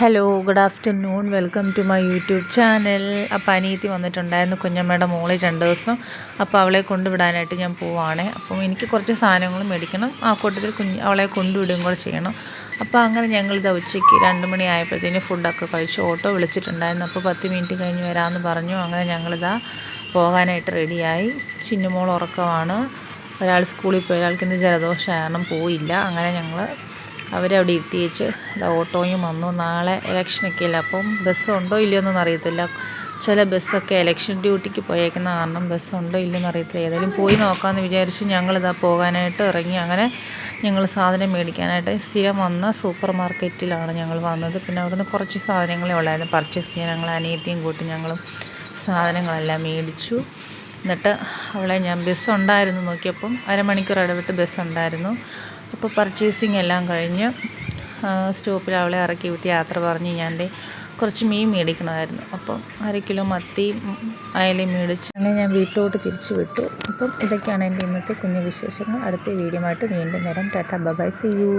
Hello good afternoon welcome to my YouTube channel അപ്പോൾ അനിയത്തി വന്നിട്ടുണ്ടായിരുന്നു. കുഞ്ഞമ്മയുടെ മോളിൽ രണ്ട് ദിവസം. അപ്പോൾ അവളെ കൊണ്ടുവിടാനായിട്ട് ഞാൻ പോവുകയാണ് അപ്പം എനിക്ക് കുറച്ച് സാധനങ്ങൾ മേടിക്കണം. ആ കൂട്ടത്തിൽ കുഞ്ഞ് അവളെ കൊണ്ടുവിടുകയും കൂടെ ചെയ്യണം. അപ്പോൾ അങ്ങനെ ഞങ്ങളിത് ഉച്ചയ്ക്ക് രണ്ട് മണി ആയപ്പോഴത്തേന് ഫുഡൊക്കെ കഴിച്ച് ഓട്ടോ വിളിച്ചിട്ടുണ്ടായിരുന്നു. അപ്പോൾ പത്ത് മിനിറ്റ് കഴിഞ്ഞ് വരാമെന്ന് പറഞ്ഞു. അങ്ങനെ ഞങ്ങളിതാ പോകാനായിട്ട് റെഡിയായി ചിന്നുമോൾ ഉറക്കമാണ്. ഒരാൾ സ്കൂളിൽ പോയി. ഒരാൾക്ക് ഇന്ന് ജലദോഷം കാരണം പോയില്ല. അങ്ങനെ ഞങ്ങൾ അവരെ അവിടെ ഇരുത്തിയേച്ച് ഇതാ ഓട്ടോയും വന്നു. നാളെ ഇലക്ഷനൊക്കെ ഇല്ല അപ്പം ബസ് ഉണ്ടോ ഇല്ലയോ എന്നൊന്നും അറിയത്തില്ല. ചില ബസ്സൊക്കെ ഇലക്ഷൻ ഡ്യൂട്ടിക്ക് പോയേക്കുന്ന കാരണം ബസ് ഉണ്ടോ ഇല്ലയെന്ന് അറിയത്തില്ല. ഏതായാലും പോയി നോക്കാമെന്ന് വിചാരിച്ച് ഞങ്ങളിതാ പോകാനായിട്ട് ഇറങ്ങി. അങ്ങനെ ഞങ്ങൾ സാധനം മേടിക്കാനായിട്ട് സ്ഥിരം വന്ന സൂപ്പർ മാർക്കറ്റിലാണ് ഞങ്ങൾ വന്നത്. പിന്നെ അവിടുന്ന് കുറച്ച് സാധനങ്ങളേ ഉള്ളായിരുന്നു. പർച്ചേസ് ചെയ്യാൻ ഞങ്ങൾ അനിയത്തിയും കൂട്ടി ഞങ്ങളും സാധനങ്ങളെല്ലാം മേടിച്ചു. എന്നിട്ട് അവളെ ഞാൻ ബസ് ഉണ്ടായിരുന്നു നോക്കിയപ്പം അരമണിക്കൂർ ഇടവിട്ട് ബസ് ഉണ്ടായിരുന്നു. അപ്പോൾ പർച്ചേസിങ് എല്ലാം കഴിഞ്ഞ് സ്റ്റോപ്പിൽ അവളെ ഇറക്കി വിട്ട് യാത്ര പറഞ്ഞ് ഞാൻ കുറച്ച് മീൻ മേടിക്കണമായിരുന്നു. അപ്പം അര കിലോ മത്തിയും അയലയും മേടിച്ച് അങ്ങനെ ഞാൻ വീട്ടിലോട്ട് തിരിച്ചു വിട്ടു. അപ്പം ഇതൊക്കെയാണ് എന്റെ ഇന്നത്തെ കുഞ്ഞു വിശേഷങ്ങൾ. അടുത്ത വീഡിയോ ആയിട്ട് വീണ്ടും വരാം. Tata bye see you.